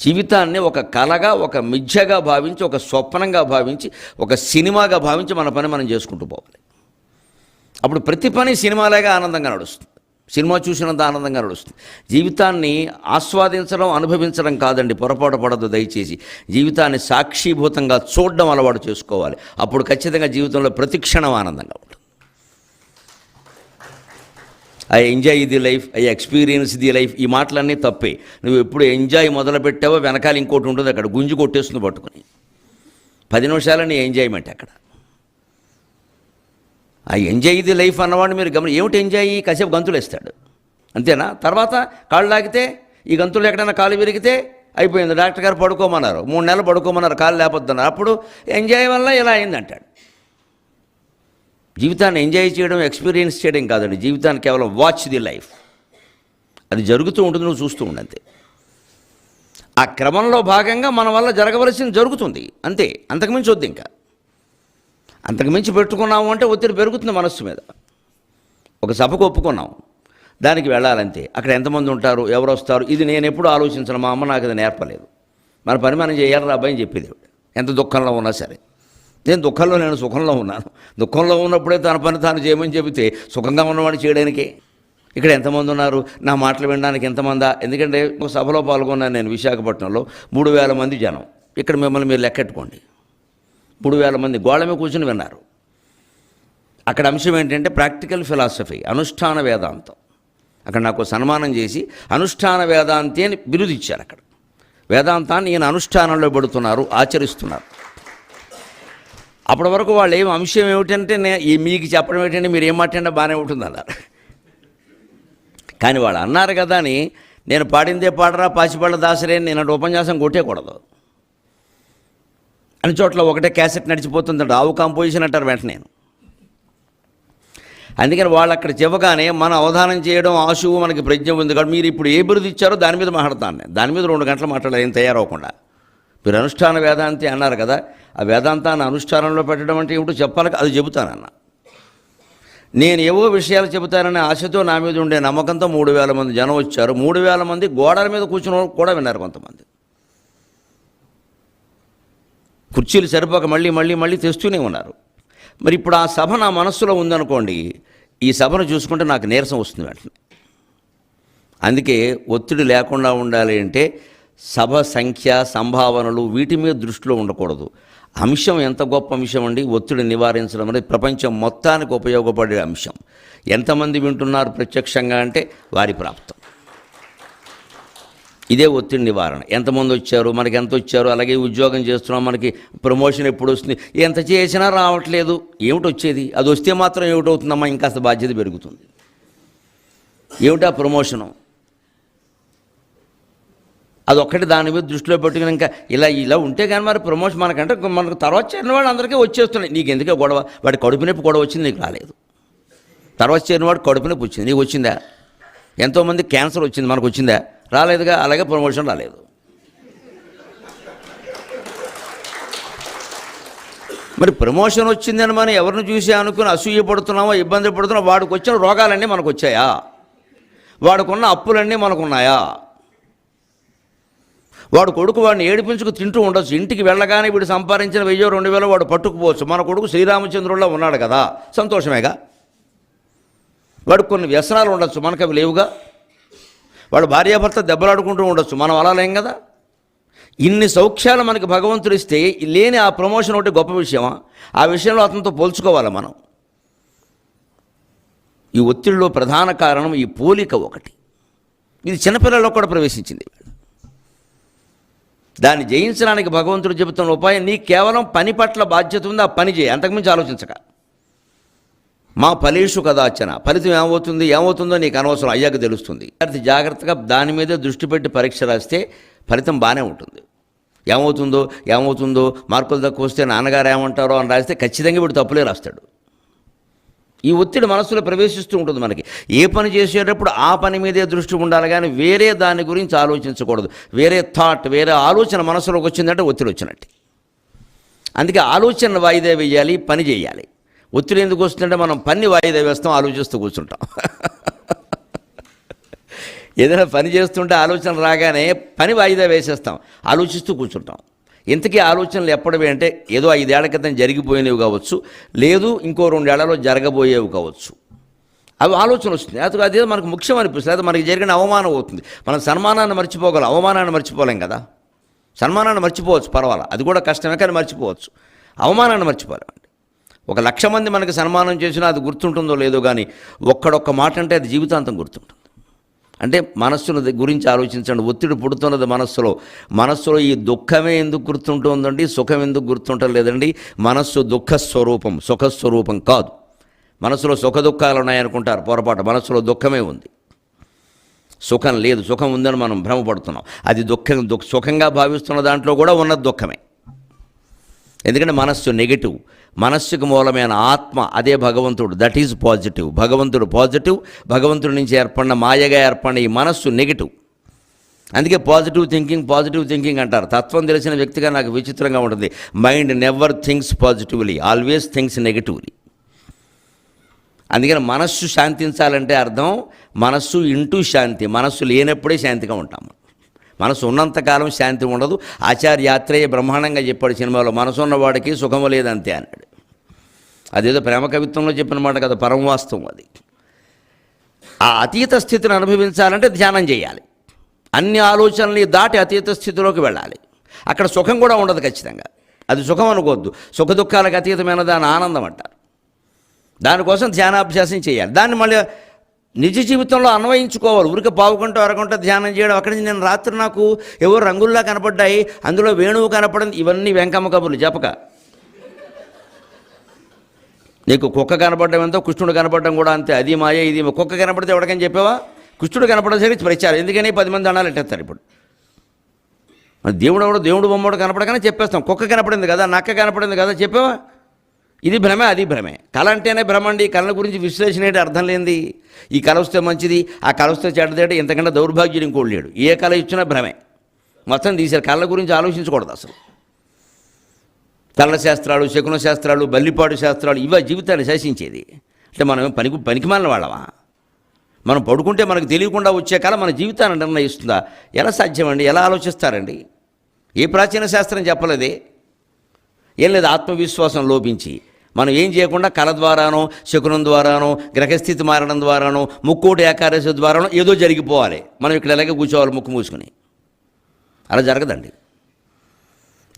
జీవితాన్ని ఒక కళగా ఒక మిథ్యగా భావించి ఒక స్వప్నంగా భావించి ఒక సినిమాగా భావించి మన పని మనం చేసుకుంటూ పోవాలి. అప్పుడు ప్రతి పని సినిమాలాగా ఆనందంగా నడుస్తుంది. సినిమా చూసినంత ఆనందంగా నడుస్తుంది. జీవితాన్ని ఆస్వాదించడం అనుభవించడం కాదండి పొరపాటు పడదు దయచేసి. జీవితాన్ని సాక్షిభూతంగా చూడడం అలవాటు చేసుకోవాలి. అప్పుడు ఖచ్చితంగా జీవితంలో ప్రతి క్షణం ఆనందంగా ఉంటుంది I enjoy the life I experience the life ఈ మాటలన్నీ తప్పే. నువ్వు ఎప్పుడు ఎంజాయ్ మొదలు పెట్టావో వెనకాల ఇంకోటి ఉంటుంది అక్కడ. గుంజు కొట్టేస్తుంది పట్టుకుని. పది నిమిషాల నీ ఎంజాయ్మెంట్ అక్కడ. ఆ ఎంజాయ్ ది లైఫ్ అన్నవాడిని మీరు గమని ఏమిటి ఎంజాయ్ కాసేపు గంతులు వేస్తాడు. అంతేనా? తర్వాత కాళ్ళు లాగితే ఈ గంతులు ఎక్కడైనా కాలు విరిగితే అయిపోయింది. డాక్టర్ గారు పడుకోమన్నారు. మూడు నెలలు పడుకోమన్నారు. కాళ్ళు లేకపోతున్నారు అప్పుడు ఎంజాయ్ వల్ల ఇలా అయింది అంటాడు జీవితాన్ని ఎంజాయ్ చేయడం ఎక్స్పీరియన్స్ చేయడం కాదండి. జీవితాన్ని కేవలం వాచ్ ది లైఫ్. అది జరుగుతూ ఉంటుంది నువ్వు చూస్తూ ఉండంతే ఆ క్రమంలో భాగంగా మన వల్ల జరగవలసింది జరుగుతుంది. అంతే. అంతకుమించి వద్దు ఇంకా. అంతకుమించి పెట్టుకున్నాము అంటే ఒత్తిడి పెరుగుతుంది మనస్సు మీద. ఒక సభకు ఒప్పుకున్నాం. దానికి వెళ్ళాలంతే. అక్కడ ఎంతమంది ఉంటారు ఎవరు వస్తారు ఇది నేను ఎప్పుడు ఆలోచించను మా అమ్మ నాకు అది నేర్పలేదు. మన పని మనం చేయాలి రా అబ్బాయి అని చెప్పేది ఎంత దుఃఖంలో ఉన్నా సరే. నేను దుఃఖంలో నేను సుఖంలో ఉన్నాను. దుఃఖంలో ఉన్నప్పుడే తన పని తాను చేయమని చెబితే సుఖంగా ఉన్నవాడిని చేయడానికే. ఇక్కడ ఎంతమంది ఉన్నారు? నా మాటలు వినడానికి ఎంతమందా? ఎందుకంటే ఒక సభలో పాల్గొన్నాను నేను విశాఖపట్నంలో. మూడు వేల మంది జనం. ఇక్కడ మిమ్మల్ని మీరు లెక్కెట్టుకోండి. మూడు వేల మంది గోళ మీద కూర్చుని విన్నారు. అక్కడ అంశం ఏంటంటే ప్రాక్టికల్ ఫిలాసఫీ అనుష్ఠాన వేదాంతం. అక్కడ నాకు సన్మానం చేసి అనుష్ఠాన వేదాంతి అని బిరుదిచ్చారు అక్కడ. వేదాంతాన్ని ఈయన అనుష్ఠానంలో పెడుతున్నారు ఆచరిస్తున్నారు. అప్పటి వరకు వాళ్ళు ఏం అంశం ఏమిటంటే మీకు చెప్పడం ఏంటంటే మీరు ఏం మాట్లాడినా బాగానే ఉంటుంది అన్నారు కానీ వాళ్ళు అన్నారు కదా అని నేను పాడిందే పాడరా పాసిపాళ్ళ దాసరే నేను అటు ఉపన్యాసం కొట్టేయకూడదు. అన్ని చోట్ల ఒకటే క్యాసెట్ నడిచిపోతుందంట ఆవు కాంపోజిషన్ అంటారు వెంటనే. అందుకని వాళ్ళు అక్కడ చెప్పగానే మనం అవధానం చేయడం ఆశువు మనకి ప్రజ్ఞ ఉంది కాబట్టి మీరు ఇప్పుడు ఏ బిరుదు ఇచ్చారో దాని మీద మాట్లాడతాను దాని మీద రెండు గంటలు మాట్లాడాలి ఏం తయారవకుండా మీరు అనుష్ఠాన వేదాంతి అన్నారు కదా ఆ వేదాంతాన్ని అనుష్ఠానంలో పెట్టడం అంటే ఏమిటో చెప్పాలి అది చెబుతానన్న. నేను ఏవో విషయాలు చెబుతాననే ఆశతో నా మీద ఉండే నమ్మకంతో మూడు వేల మంది జనం వచ్చారు. మూడు వేల మంది గోడల మీద కూర్చుని వాళ్ళు కూడా విన్నారు కొంతమంది. కుర్చీలు సరిపోక మళ్ళీ మళ్ళీ మళ్ళీ తెస్తూనే ఉన్నారు. మరి ఇప్పుడు ఆ సభ నా మనస్సులో ఉందనుకోండి ఈ సభను చూసుకుంటే నాకు నీరసం వస్తుంది వెంటనే. అందుకే ఒత్తిడి లేకుండా ఉండాలి అంటే సభ సంఖ్య సంభావనలు వీటి మీద దృష్టిలో ఉండకూడదు. అంశం ఎంత గొప్ప అంశం అండి? ఒత్తిడి నివారించడం అనేది ప్రపంచం మొత్తానికి ఉపయోగపడే అంశం. ఎంతమంది వింటున్నారు ప్రత్యక్షంగా అంటే వారి ప్రాప్తం. ఇదే ఒత్తిడి నివారణ. ఎంతమంది వచ్చారు? మనకి ఎంత వచ్చారు? అలాగే ఉద్యోగం చేస్తున్నాం మనకి ప్రమోషన్ ఎప్పుడు వస్తుంది? ఎంత చేసినా రావట్లేదు. ఏమిటి వచ్చేది? అది వస్తే మాత్రం ఏమిటవుతుందమ్మా ఇంకాస్త బాధ్యత పెరుగుతుంది. ఏమిటా ప్రమోషను? అదొక్కటి దాని మీద దృష్టిలో పెట్టుకుని ఇంకా ఇలా ఇలా ఉంటే కానీ మరి ప్రమోషన్ మనకంటే మనకు తర్వాత చేరిన వాళ్ళు అందరికీ వచ్చేస్తున్నాయి. నీకు ఎందుకే గొడవ? వాడి కడుపు నొప్పి గొడవ వచ్చింది నీకు రాలేదు. తర్వాత చేరిన వాడు కడుపు నొప్పి వచ్చింది. నీకు వచ్చిందా? ఎంతోమంది క్యాన్సర్ వచ్చింది మనకు వచ్చిందా? రాలేదుగా? అలాగే ప్రమోషన్ రాలేదు. మరి ప్రమోషన్ వచ్చిందని మనం ఎవరిని చూసి అనుకుని అసూయ పడుతున్నామో ఇబ్బంది పడుతున్నామో వాడికి వచ్చిన రోగాలన్నీ మనకు వచ్చాయా? వాడికున్న అప్పులన్నీ మనకున్నాయా వాడు కొడుకు వాడిని ఏడిపించుకు తింటూ ఉండొచ్చు. ఇంటికి వెళ్ళగానే వీడు సంపాదించిన వెయ్యో రెండు వేలో వాడు పట్టుకుపోవచ్చు. మన కొడుకు శ్రీరామచంద్రుల్లో ఉన్నాడు కదా. సంతోషమేగా? వాడు కొన్ని వ్యసనాలు ఉండొచ్చు. మనకు అవి లేవుగా? వాడు భార్యాభర్త దెబ్బలాడుకుంటూ ఉండొచ్చు. మనం అలా లేం కదా? ఇన్ని సౌఖ్యాలు మనకి భగవంతుడు ఇస్తే లేని ఆ ప్రమోషన్ ఒకటి గొప్ప విషయమా? ఆ విషయంలో అతనితో పోల్చుకోవాలి మనం? ఈ ఒత్తిడిలో ప్రధాన కారణం ఈ పోలిక ఒకటి. ఇది చిన్నపిల్లల్లో కూడా ప్రవేశించింది. దాన్ని జయించడానికి భగవంతుడు చెబుతున్న ఉపాయం నీ కేవలం పని పట్ల బాధ్యత ఉంది ఆ పని చేయి. అంతకుమించి ఆలోచించక. మా ఫలేషు కదాచన. ఫలితం ఏమవుతుంది? ఏమవుతుందో నీకు అనవసరం అయ్యాక తెలుస్తుంది. విద్యార్థి జాగ్రత్తగా దాని మీదే దృష్టి పెట్టి పరీక్ష రాస్తే ఫలితం బాగానే ఉంటుంది. ఏమవుతుందో? ఏమవుతుందో? మార్కులు తక్కువ వస్తే నాన్నగారు ఏమంటారో అని రాస్తే ఖచ్చితంగా వీడు తప్పులే రాస్తాడు. ఈ ఒత్తిడి మనసులో ప్రవేశిస్తూ ఉంటుంది మనకి. ఏ పని చేసేటప్పుడు ఆ పని మీదే దృష్టి ఉండాలి కానీ వేరే దాని గురించి ఆలోచించకూడదు. వేరే థాట్ వేరే ఆలోచన మనసులోకి వచ్చిందంటే ఒత్తిడి వచ్చినట్టు. అందుకే ఆలోచన వాయిదా వేయాలి పని చేయాలి. ఒత్తిడి ఎందుకు వస్తుందంటే మనం పని వాయిదా వేస్తాం ఆలోచిస్తూ కూర్చుంటాం. ఏదైనా పని చేస్తుంటే ఆలోచన రాగానే పని వాయిదా వేసేస్తాం ఆలోచిస్తూ కూర్చుంటాం. ఇంతకీ ఆలోచనలు ఎప్పటివి అంటే ఏదో ఐదేళ్ళ క్రితం జరిగిపోయినవి కావచ్చు లేదు ఇంకో రెండేళ్ళలో జరగబోయేవి కావచ్చు. అవి ఆలోచన వస్తుంది అది అదే మనకు ముఖ్యం అనిపిస్తుంది. అది మనకి జరిగిన అవమానం అవుతుంది. మనం సన్మానాన్ని మర్చిపోగలం. అవమానాన్ని మర్చిపోలేం కదా. సన్మానాన్ని మర్చిపోవచ్చు పర్వాలా. అది కూడా కష్టమే కానీ మర్చిపోవచ్చు. అవమానాన్ని మర్చిపోలేమండి ఒక లక్ష మంది మనకి సన్మానం చేసినా అది గుర్తుంటుందో లేదో కానీ ఒక్కడొక్క మాట అంటే అది జీవితాంతం గుర్తుంటుంది. అంటే మనస్సును గురించి ఆలోచించండి. ఒత్తిడి పుడుతున్నది మనస్సులో. మనస్సులో ఈ దుఃఖమే ఎందుకు గుర్తుంటుందండి? సుఖం ఎందుకు గుర్తుంటలేదండి? మనస్సు దుఃఖ స్వరూపం సుఖ స్వరూపం కాదు. మనసులో సుఖ దుఃఖాలు ఉన్నాయనుకుంటారు. పొరపాటు మనసులో దుఃఖమే ఉంది. సుఖం లేదు. సుఖం ఉందని మనం భ్రమపడుతున్నాం. అది దుఃఖం దుఃఖ సుఖంగా భావిస్తున్న దాంట్లో కూడా ఉన్నది దుఃఖమే. ఎందుకంటే మనస్సు నెగిటివ్. మనస్సుకు మూలమైన ఆత్మ అదే భగవంతుడు. దట్ ఈజ్ పాజిటివ్ భగవంతుడు పాజిటివ్ భగవంతుడి నుంచి ఏర్పడిన మాయగా ఏర్పడిన ఈ మనస్సు నెగిటివ్ అందుకే పాజిటివ్ థింకింగ్ పాజిటివ్ థింకింగ్ అంటారు. తత్వం తెలిసిన వ్యక్తిగా నాకు విచిత్రంగా ఉంటుంది. Mind never thinks positively always thinks negatively అందుకని మనస్సు శాంతించాలంటే అర్థం మనస్సు ఇంటూ శాంతి మనస్సు లేనప్పుడే శాంతిగా ఉంటాము మనసు ఉన్నంతకాలం శాంతి ఉండదు. ఆచార్య యాత్రేయ బ్రహ్మాండంగా చెప్పాడు సినిమాలో మనసు ఉన్నవాడికి సుఖము లేదంతే అన్నాడు. అదేదో ప్రేమ కవిత్వంలో చెప్పిన మాట కదా పరమ వాస్తవం అది. ఆ అతీత స్థితిని అనుభవించాలంటే ధ్యానం చేయాలి. అన్ని ఆలోచనల్ని దాటి అతీత స్థితిలోకి వెళ్ళాలి. అక్కడ సుఖం కూడా ఉండదు ఖచ్చితంగా. అది సుఖం అనుకోవద్దు. సుఖ దుఃఖాలకు అతీతమైన దాని ఆనందం అంటారు. దానికోసం ధ్యానాభ్యాసం చేయాలి. దాన్ని మళ్ళీ నిజ జీవితంలో అన్వయించుకోవాలి. ఊరికే పావుకుంటూ అరగంట ధ్యానం చేయడం. అక్కడి నుంచి నేను రాత్రి నాకు ఏవో రంగుల్లా కనపడ్డాయి. అందులో వేణువు కనపడింది. ఇవన్నీ వెంకమ్మ కబుర్లు. చెప్పక. నీకు కుక్క కనపడడం ఎంతో కృష్ణుడు కనపడడం కూడా అంతే. అది మాయ ఇది కుక్క కనపడితే ఎవరికని చెప్పావా? కృష్ణుడు కనపడేసరికి ప్రచారం. ఎందుకని పది మంది అన్నాలు ఎట్టేస్తారు ఇప్పుడు. మరి దేవుడు ఎవడు దేవుడు బొమ్మడు కనపడగానే చెప్పేస్తాం. కుక్క కనపడింది కదా నక్క కనపడింది కదా చెప్పావా? ఇది భ్రమే అది భ్రమే. కళ అంటేనే భ్రమ అండి. కళల గురించి విశ్లేషణ ఏంటి? అర్థం లేనిది. ఈ కళ వస్తే మంచిది ఆ కళ వస్తే చెడ్డదేట? ఇంతకంటే దౌర్భాగ్యం ఇంకోటి లేడు. ఏ కళ ఇచ్చినా భ్రమే. మొత్తం తీశారు కళ్ళ గురించి ఆలోచించకూడదు అసలు. కళ్ళ శాస్త్రాలు శకున శాస్త్రాలు బల్లిపాడు శాస్త్రాలు ఇవే జీవితాన్ని శాసించేది. అంటే మనం పనికి పనికిమాలిన వాళ్ళమా? మనం పడుకుంటే మనకు తెలియకుండా వచ్చే కళ మన జీవితాన్ని నిర్ణయిస్తుందా? ఎలా సాధ్యమండి? ఎలా ఆలోచిస్తారండి? ఏ ప్రాచీన శాస్త్రం చెప్పలేదే? ఏం లేదు ఆత్మవిశ్వాసం లోపించి. మనం ఏం చేయకుండా కళ ద్వారానో శకునం ద్వారానో గ్రహస్థితి మారడం ద్వారానో ముక్కోటి ఏకాదశి ద్వారానో ఏదో జరిగిపోవాలి. మనం ఇక్కడ ఎలాగే కూర్చోవాలి ముక్కు మూసుకుని? అలా జరగదండి.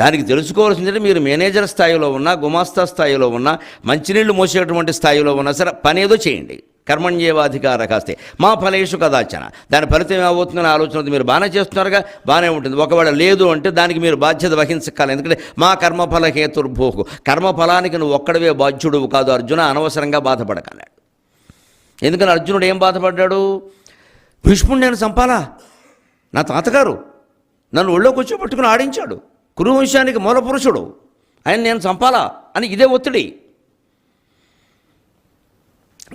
దానికి తెలుసుకోవాల్సిందంటే మీరు మేనేజర్ స్థాయిలో ఉన్నా గుమాస్తా స్థాయిలో ఉన్నా మంచినీళ్ళు మోసేటటువంటి స్థాయిలో ఉన్నా సరే పని ఏదో చేయండి. కర్మణ్యేవాధికార కాస్తే. మా ఫలేషు కదాచన. దాని ఫలితం ఏమవుతుందని ఆలోచన మీరు బాగానే చేస్తున్నారుగా బాగానే ఉంటుంది. ఒకవేళ లేదు అంటే దానికి మీరు బాధ్యత వహించకాలి. ఎందుకంటే మా కర్మఫల హేతుర్భోకు కర్మఫలానికి నువ్వు ఒక్కడవే బాధ్యుడు కాదు. అర్జున అనవసరంగా బాధపడకన్నాడు. ఎందుకని అర్జునుడు ఏం బాధపడ్డాడు? భీష్ముడు నేను చంపాలా? నా తాతగారు నన్ను ఒళ్ళో కూర్చోబెట్టుకుని ఆడించాడు. కురువంశానికి మూల పురుషుడు. ఆయన నేను చంపాలా? అని ఇదే ఒత్తిడి.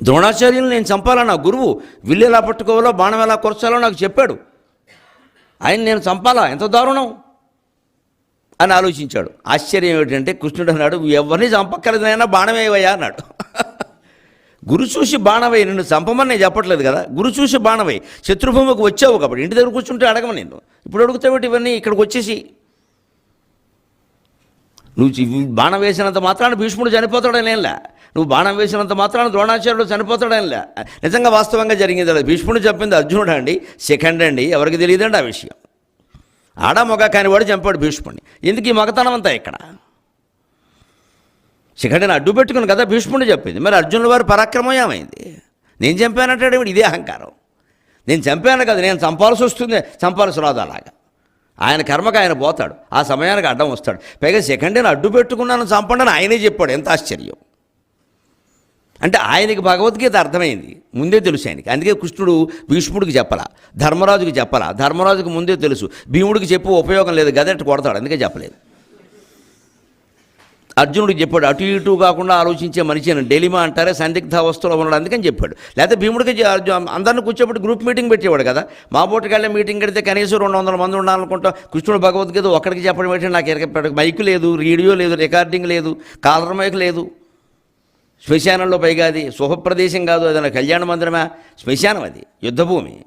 ద్రోణాచార్యులు నేను చంపాలా? నా గురువు విల్లు ఎలా పట్టుకోవాలో బాణం ఎలా కొరచాలో నాకు చెప్పాడు. ఆయన నేను చంపాలా? ఎంత దారుణం! అని ఆలోచించాడు. ఆశ్చర్యం ఏమిటంటే కృష్ణుడు అన్నాడు ఎవరిని చంపక్కర్లేదైనా బాణమేవయ్యా అన్నాడు. గురు చూసి బాణవై నిన్ను చంపమని నేను చెప్పట్లేదు కదా గురు చూసి బాణవై శత్రుభూమికి వచ్చావు కాబట్టి ఇంటి దగ్గర కూర్చుంటే అడగమ నేను. ఇప్పుడు అడుగుతావు ఇవన్నీ? ఇక్కడికి వచ్చేసి నువ్వు బాణం వేసినంత మాత్రాన భీష్ముడు చనిపోతాడనేలా. నువ్వు బాణం వేసినంత మాత్రాన ద్రోణాచార్యుడు చనిపోతాడనేలా. నిజంగా వాస్తవంగా జరిగింది భీష్ముడు చెప్పింది అర్జునుడు అండి సెకండ్ అండి ఎవరికి తెలియదండి ఆ విషయం. ఆడ మొగ కాని వాడు చంపాడు భీష్ముడిని. ఎందుకు ఈ మగతనం అంతా ఇక్కడ? శిఖండిని అడ్డు పెట్టుకుని కదా భీష్ముడు చెప్పింది. మరి అర్జునుల వారి పరాక్రమం ఏమైంది? నేను చంపానంటాడు ఇదే అహంకారం. నేను చంపాను కదా నేను చంపాల్సి వస్తుంది చంపాల్సి రాదు అలాగా. ఆయన కర్మకు ఆయన పోతాడు. ఆ సమయానికి అడ్డం వస్తాడు. పైగా సెకండ్ని అడ్డు పెట్టుకున్నాను చంపండి అని ఆయనే చెప్పాడు. ఎంత ఆశ్చర్యం. అంటే ఆయనకి భగవద్గీత అర్థమైంది. ముందే తెలుసు ఆయనకి. అందుకే కృష్ణుడు భీష్ముడికి చెప్పలా. ధర్మరాజుకి చెప్పలా. ధర్మరాజుకి ముందే తెలుసు. భీముడికి చెప్పు ఉపయోగం లేదు. గదెట్టు కొడతాడు. అందుకే చెప్పలేదు. అర్జునుడికి చెప్పాడు అటు ఇటు కాకుండా ఆలోచించే మనిషిని డెలిమా అంటారే సందిగ్ధ అవస్థలో ఉన్నాడు అందుకని చెప్పాడు. లేకపోతే భీముడికి అర్జు- అందరిని కూర్చోబెట్టి గ్రూప్ మీటింగ్ పెట్టేవాడు కదా. మా బోటికెళ్ళే మీటింగ్ పెడితే కనీసం రెండు వందల మంది ఉండాలనుకుంటాం. కృష్ణుడు భగవద్గీత ఒక్కడికి చెప్పడం ఏంటి నాకు ఎరగ మైకు లేదు రేడియో లేదు రికార్డింగ్ లేదు కాలర్ మైక్ లేదు. శ్మశానంలో పైగా అది శుభప్రదేశం కాదు అది కళ్యాణ మందిరమా? శ్మశానం అది యుద్ధభూమి.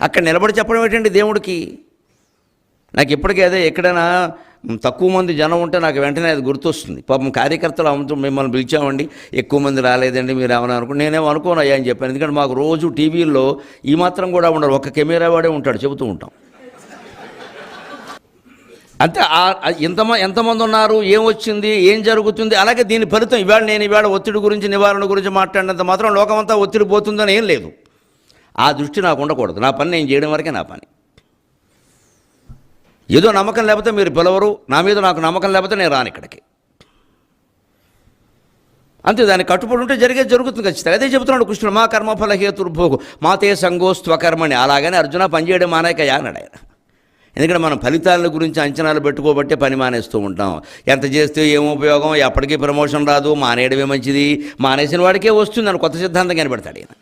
అక్కడ నిలబడి చెప్పడం ఏంటండి దేవుడికి? నాకు ఇప్పటికీ అదే ఎక్కడైనా తక్కువ మంది జనం ఉంటే నాకు వెంటనే అది గుర్తొస్తుంది. పాపం కార్యకర్తలు అమ్ముతూ మిమ్మల్ని పిలిచామండి ఎక్కువ మంది రాలేదండి మీరు ఏమైనా అనుకుంటే నేనేం అనుకోను అయ్యా అని చెప్పాను. ఎందుకంటే మాకు రోజు టీవీల్లో ఈ మాత్రం కూడా ఉండరు ఒక కెమెరా వాడే ఉంటాడు చెబుతూ ఉంటాం. అంతే ఎంత ఎంతమంది ఉన్నారు ఏం వచ్చింది ఏం జరుగుతుంది అలాగే దీని ఫలితం ఇవాళ నేను ఇవాళ ఒత్తిడి గురించి నివారణ గురించి మాట్లాడినంత మాత్రం లోకమంతా ఒత్తిడి పోతుందని ఏం లేదు. ఆ దృష్టి నాకు ఉండకూడదు. నా పని నేను చేయడం వరకే నా పని. ఏదో నమ్మకం లేకపోతే మీరు పిలవరు. నా మీద నాకు నమ్మకం లేకపోతే నేను రాను ఇక్కడికి. అంతే దానికి కట్టుబడి ఉంటే జరిగేది జరుగుతుంది ఖచ్చితంగా. అదే చెబుతున్నాడు కృష్ణుడు మా కర్మఫల హేతుర్భోగు మాతే సంగోస్త్వకర్మని అలాగని అర్జున పనిచేయడం మానేకయా అన్నాడు ఆయన. ఎందుకంటే మనం ఫలితాల గురించి అంచనాలు పెట్టుకోబట్టే పని మానేస్తూ ఉంటాం. ఎంత చేస్తే ఏం ఉపయోగం ఎప్పటికీ ప్రమోషన్ రాదు మానేయడమే మంచిది. మానేసిన వాడికే వస్తుంది అని కొత్త సిద్ధాంతం కనిపెడతాడు ఈయన.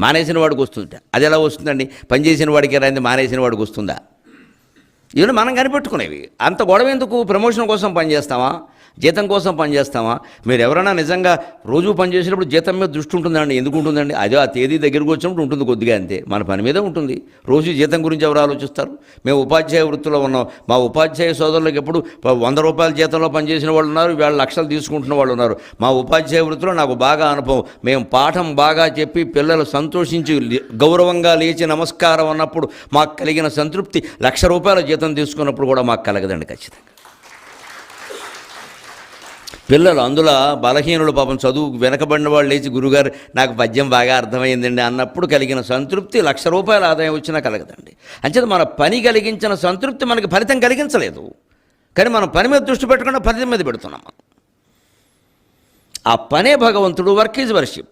మానేసిన వాడికి వస్తుందట అది ఎలా వస్తుందండి? పని చేసిన వాడికి రాయింది మానేసిన వాడికి వస్తుందా? ఇవన్నీ మనం కనిపెట్టుకునేవి. అంత గొడవ ఎందుకు? ప్రమోషన్ కోసం పనిచేస్తామా? జీతం కోసం పనిచేస్తామా? మీరు ఎవరైనా నిజంగా రోజు పనిచేసేటప్పుడు జీతం మీద దృష్టి ఉంటుందండి. ఎందుకు ఉంటుందండి? అదే ఆ తేదీ దగ్గరకు వచ్చినప్పుడు ఉంటుంది కొద్దిగా అంతే. మన పని మీద ఉంటుంది. రోజు జీతం గురించి ఎవరు ఆలోచిస్తారు? మేము ఉపాధ్యాయ వృత్తిలో ఉన్నాం. మా ఉపాధ్యాయ సోదరులకు ఎప్పుడు వంద రూపాయల జీతంలో పనిచేసిన వాళ్ళు ఉన్నారు వేళ లక్షలు తీసుకుంటున్న వాళ్ళు ఉన్నారు. మా ఉపాధ్యాయ వృత్తిలో నాకు బాగా అనుభవం. మేము పాఠం బాగా చెప్పి పిల్లలు సంతోషించి గౌరవంగా లేచి నమస్కారం అన్నప్పుడు మాకు కలిగిన సంతృప్తి లక్ష రూపాయల జీతం తీసుకున్నప్పుడు కూడా మాకు కలగదండి ఖచ్చితంగా. పిల్లలు అందులో బలహీనులు పాపం చదువు వెనకబడిన వాళ్ళు లేచి గురుగారు నాకు పద్యం బాగా అర్థమైందండి అన్నప్పుడు కలిగిన సంతృప్తి లక్ష రూపాయల ఆదాయం వచ్చినా కలగదండి. అంచేత మన పని కలిగించిన సంతృప్తి మనకి ఫలితం కలిగించలేదు. కానీ మనం పని మీద దృష్టి పెట్టకుండా ఫలితం మీద పెడుతున్నాం మనం. ఆ పనే భగవంతుడు వర్క్ ఈజ్ వర్షిప్.